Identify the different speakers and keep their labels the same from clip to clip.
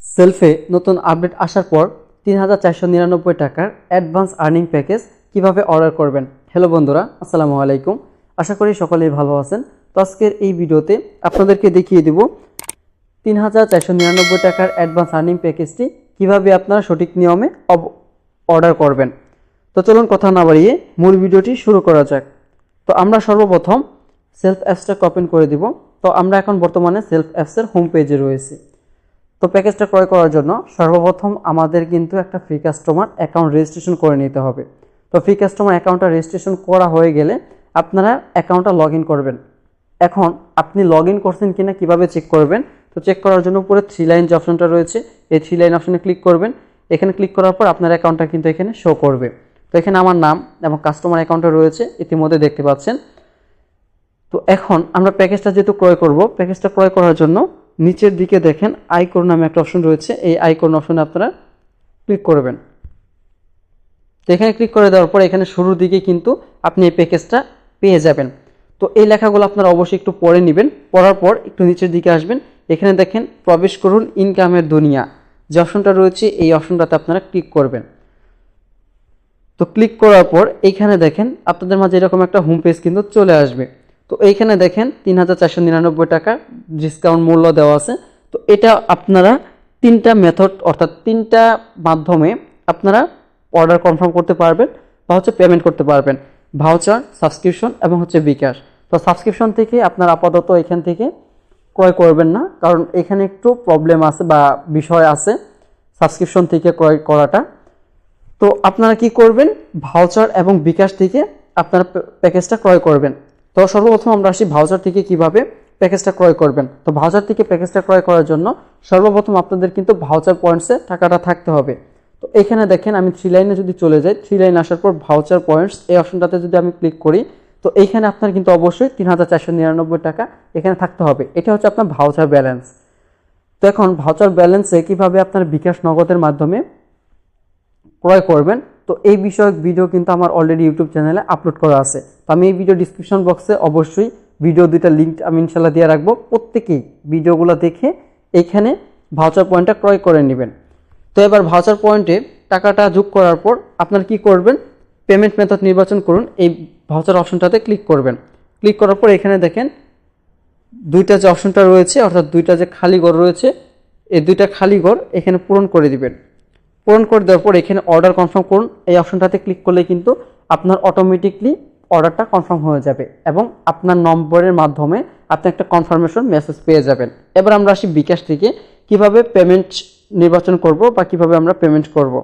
Speaker 1: সেলফে নতুন আপডেট আসার পর তিন হাজার চারশো নিরানব্বই টাকার অ্যাডভান্স আর্নিং প্যাকেজ কীভাবে অর্ডার করবেন? হ্যালো বন্ধুরা, আসসালামু আলাইকুম। আশা করি সকলেই ভালো আছেন। তো আজকের এই ভিডিওতে আপনাদেরকে দেখিয়ে দেব তিন হাজার চারশো নিরানব্বই টাকার অ্যাডভান্স আর্নিং প্যাকেজটি কীভাবে আপনারা সঠিক নিয়মে অব- অর্ডার করবেন। তো চলুন কথা না বাড়িয়ে মূল ভিডিওটি শুরু করা যাক। তো আমরা সর্বপ্রথম সেলফ অ্যাপসটাকে ওপেন করে দিব। তো আমরা এখন বর্তমানে সেলফ অ্যাপসের হোম পেজে রয়েছি। তো প্যাকেজটা ক্রয় করার জন্য সর্বপ্রথম আমাদের কিন্তু একটা ফ্রি কাস্টমার অ্যাকাউন্ট রেজিস্ট্রেশন করে নিতে হবে। তো ফ্রি কাস্টমার অ্যাকাউন্টটা রেজিস্ট্রেশন করা হয়ে গেলে আপনারা অ্যাকাউন্টটা লগ করবেন। এখন আপনি লগ ইন করছেন কিনা কীভাবে চেক করবেন? তো চেক করার জন্য উপরে থ্রি লাইন যে অপশনটা রয়েছে, এই থ্রি লাইন অপশনে ক্লিক করবেন। এখানে ক্লিক করার পর আপনার অ্যাকাউন্টটা কিন্তু এখানে শো করবে। তো এখানে আমার নাম এবং কাস্টমার অ্যাকাউন্টটা রয়েছে, ইতিমধ্যে দেখতে পাচ্ছেন। তো এখন আমরা প্যাকেজটা যেহেতু ক্রয় করব প্যাকেজটা ক্রয় করার জন্য নিচের দিকে দেখেন, আইকোর নামে একটা অপশন রয়েছে। এই আইকোন অপশনে আপনারা ক্লিক করবেন। তো এখানে ক্লিক করে দেওয়ার পর এখানে শুরুর দিকে কিন্তু আপনি এই প্যাকেজটা পেয়ে যাবেন। তো এই লেখাগুলো আপনারা অবশ্যই একটু পড়ে নেবেন। পড়ার পর একটু নিচের দিকে আসবেন। এখানে দেখেন, প্রবেশ করুন, ইনকামের দুনিয়া। যে অপশনটা রয়েছে, এই অপশনটাতে আপনারা ক্লিক করবেন। তো ক্লিক করার পর এইখানে দেখেন, আপনাদের মাঝে এরকম একটা হোম পেজ কিন্তু চলে আসবে। তো এইখানে দেখেন তিন হাজার চারশো নিরানব্বই টাকা ডিসকাউন্ট মূল্য দেওয়া আছে। তো এটা আপনারা তিনটা মেথড অর্থাৎ তিনটা মাধ্যমে আপনারা অর্ডার কনফার্ম করতে পারবেন বা হচ্ছে পেমেন্ট করতে পারবেন। ভাউচার সাবস্ক্রিপশন এবং হচ্ছে বিকাশ তো সাবস্ক্রিপশন থেকে আপনারা আপাতত এখান থেকে ক্রয় করবেন না, কারণ এখানে একটু প্রবলেম আছে বা বিষয় আছে সাবস্ক্রিপশন থেকে ক্রয় করাটা। তো আপনারা কি করবেন? ভাউচার এবং বিকাশ থেকে আপনারা প্যাকেজটা ক্রয় করবেন। তো সর্বপ্রথম আমরা আসি ভাউচার থেকে কীভাবে প্যাকেজটা ক্রয় করবেন। তো ভাউচার থেকে প্যাকেজটা ক্রয় করার জন্য সর্বপ্রথম আপনাদের কিন্তু ভাউচার পয়েন্টসে টাকাটা থাকতে হবে। তো এখানে দেখেন আমি থ্রি লাইনে যদি চলে যাই থ্রি লাইন আসার পর ভাউচার পয়েন্টস এই অপশনটাতে যদি আমি ক্লিক করি, তো এইখানে আপনার কিন্তু অবশ্যই তিন হাজার চারশো নিরানব্বই টাকা এখানে থাকতে হবে। এটা হচ্ছে আপনার ভাউচার ব্যালেন্স তো এখন ভাউচার ব্যালেন্সে কীভাবে আপনার বিকাশ নগদের মাধ্যমে ক্রয় করবেন তো এই বিষয়ক ভিডিও কিন্তু আমার অলরেডি ইউটিউব চ্যানেলে আপলোড করা আছে। তো আমি এই ভিডিও ডিসক্রিপশন বক্সে অবশ্যই ভিডিও দুইটা লিঙ্ক আমি ইনশাল্লাহ দিয়ে রাখব। প্রত্যেকেই ভিডিওগুলো দেখে এইখানে ভাউচার পয়েন্টটা ক্রয় করে নেবেন। তো এবার ভাউচার পয়েন্টে টাকাটা যোগ করার পর আপনার কি করবেন? পেমেন্ট মেথড নির্বাচন করুন। এই ভাউচার অপশনটাতে ক্লিক করবেন। ক্লিক করার পর এখানে দেখেন দুইটা যে অপশনটা রয়েছে, অর্থাৎ দুইটা যে খালি ঘর রয়েছে, এই দুইটা খালি ঘর এখানে পূরণ করে দিবেন। পূরণ করে দেওয়ার পর এখানে অর্ডার কনফার্ম করুন। এই অপশনটাতে ক্লিক করলে কিন্তু আপনার অটোমেটিকলি অর্ডারটা কনফার্ম হয়ে যাবে এবং আপনার নম্বরের মাধ্যমে আপনি একটা কনফার্মেশন মেসেজ পেয়ে যাবেন। এবার আমরা আসি বিকাশ থেকে। কীভাবে পেমেন্ট নির্বাচন করব বা কীভাবে আমরা পেমেন্ট করব?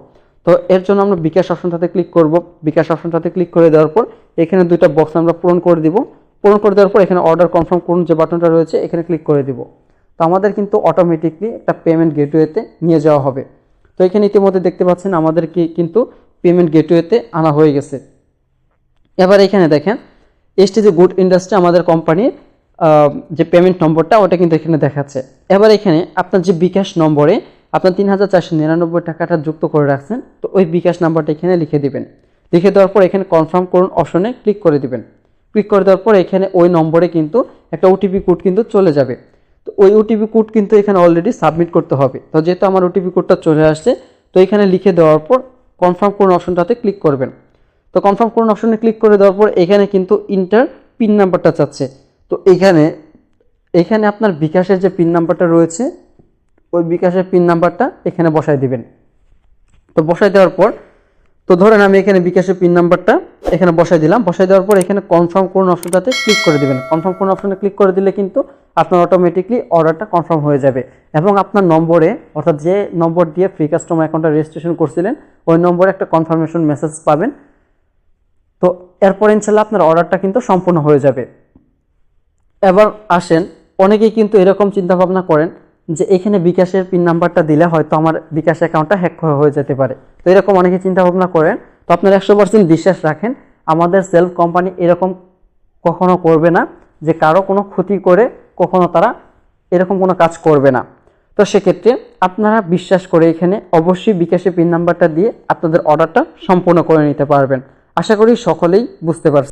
Speaker 1: তো এর জন্য আমরা বিকাশ অপশনটাতে ক্লিক করব। বিকাশ অপশনটাতে ক্লিক করে দেওয়ার পর এখানে দুইটা বক্স আমরা পূরণ করে দিব। পূরণ করে দেওয়ার পর এখানে অর্ডার কনফার্ম করুন যে বাটনটা রয়েছে, এখানে ক্লিক করে দিব। তো আমাদের কিন্তু অটোমেটিকলি একটা পেমেন্ট গেটওয়েতে নিয়ে যাওয়া হবে। তো এখানে ইতিমধ্যে দেখতে পাচ্ছেন আমাদেরকে কিন্তু পেমেন্ট গেটওয়েতে আনা হয়ে গেছে। এবার এখানে দেখেন এসটি যে গুড ইন্ডাস্ট্রি আমাদের কোম্পানির যে পেমেন্ট নম্বরটা, ওটা কিন্তু এখানে দেখাচ্ছে। এবার এখানে আপনার যে বিকাশ নম্বরে আপনার তিন হাজার চারশো নিরানব্বই টাকাটা যুক্ত করে রাখছেন, তো ওই বিকাশ নাম্বারটা এখানে লিখে দিবেন। লিখে দেওয়ার পর এখানে কনফার্ম করুন অপশনে ক্লিক করে দিবেন। ক্লিক করে দেওয়ার পর এখানে ওই নম্বরে কিন্তু একটা ওটিপি কোড কিন্তু চলে যাবে। তো ওই ওটিপি কোড কিন্তু এখানে অলরেডি সাবমিট করতে হবে। তো যেহেতু আমার ওটিপি কোডটা চলে আসছে, তো এখানে লিখে দেওয়ার পর কনফার্ম করুন অপশনটাতে ক্লিক করবেন। তো কনফার্ম করুন অপশনে ক্লিক করে দেওয়ার পর এখানে কিন্তু ইন্টার পিন নাম্বারটা চাচ্ছে। তো এখানে এখানে আপনার বিকাশের যে পিন নাম্বারটা রয়েছে, ওই বিকাশের পিন নাম্বারটা এখানে বসায় দিবেন। তো বসায় দেওয়ার পর, তো ধরেন আমি এখানে বিকাশের পিন নাম্বারটা এখানে বসাই দিলাম। বসাই দেওয়ার পর এখানে কনফার্ম করুন অপশনটাতে ক্লিক করে দিবেন। কনফার্ম করুন অপশনে ক্লিক করে দিলে কিন্তু আপনার অটোমেটিকলি অর্ডারটা কনফার্ম হয়ে যাবে। এবং আপনার নম্বরে, অর্থাৎ যে নম্বর দিয়ে ফ্রি কাস্টমার অ্যাকাউন্টটা রেজিস্ট্রেশন করছিলেন, ওই নম্বরে একটা কনফার্মেশন মেসেজ পাবেন। তো এরপর ইনশাল্লাহ আপনার অর্ডারটা কিন্তু সম্পূর্ণ হয়ে যাবে। এবার আসেন, অনেকেই কিন্তু এরকম চিন্তা ভাবনা করেন যে এখানে বিকাশের পিন নাম্বারটা দিলে হয়তো আমার বিকাশ অ্যাকাউন্টটা হ্যাক হয়ে যেতে পারে। তো এরকম অনেকে চিন্তা ভাবনা করেন তো আপনারা একশো পার্সেন্ট বিশ্বাস রাখেন, আমাদের সেলফ কোম্পানি এরকম কখনো করবে না, যে কারও কোনো ক্ষতি করে কখনো তারা এরকম কোনো কাজ করবে না। তো সেক্ষেত্রে আপনারা বিশ্বাস করে এখানে অবশ্যই বিকাশে পিন নাম্বারটা দিয়ে আপনাদের অর্ডারটা সম্পূর্ণ করে নিতে পারবেন। আশা করি সকলেই বুঝতে পারছেন।